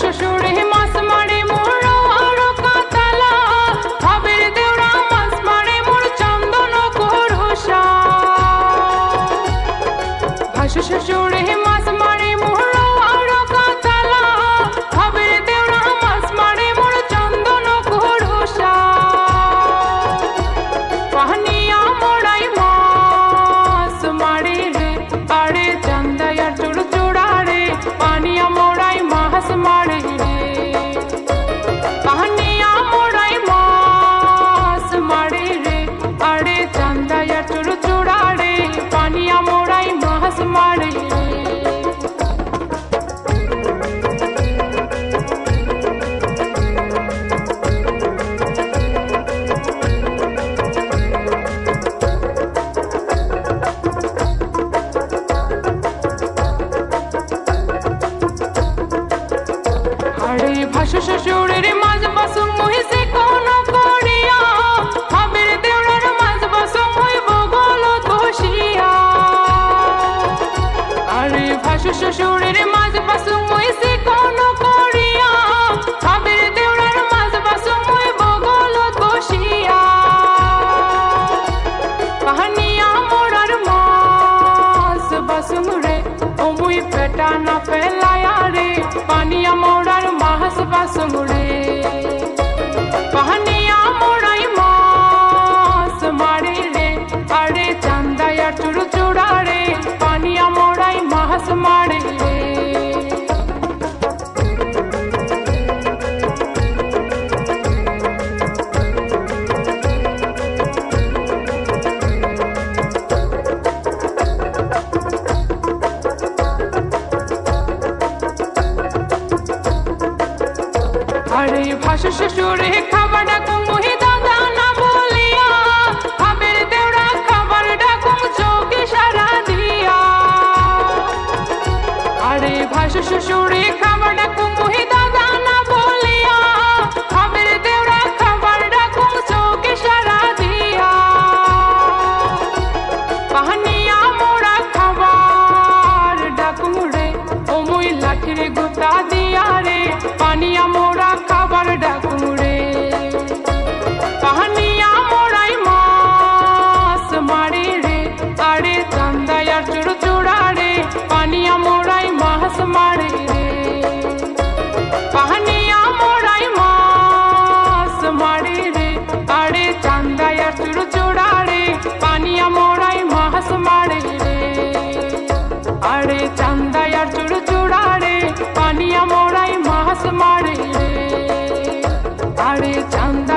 শ্বশুরে মাছ মারে মোর কাতালা। ভাবের দেওড়া মাছ মারে শ্বশুরে মারে আরে শ্বশুরের মাঝ বাসু মুহি সে কোন করিয়া? হাবের দেওড়ার মাঝ বাসু মুহি বগল দোষিয়া পাহানিয়া মোড়ার মাছ বাসুম রে ও মুই পেটা না ফেলায়া ভাসু শ্বশুরে খাবার ডাকুম, মুহি দাদা না বলিয়া। খাবের দেওড়া খাবার ডাকুম চোখে সারা দিয়া। আরে ভাসু শ্বশুরে খাবার ডাকুম, মুহি দাদা না বলিয়া। খাবের দেওড়া খাবার ডাকুম চোখে সারা দিয়া। পাহানিয়া মোড়া খাবার ডাকুম রে, ও মুই দিয়া রে। পানিয়া ಮಾಡಿ ಚಂದಯ ಚುಡು ಚುಡಾಡಿ ಪನಿಯ ಮೋಡೈ ಮಹಸ್ ಮಾಡಿ ಆಡಿ ಚಂದ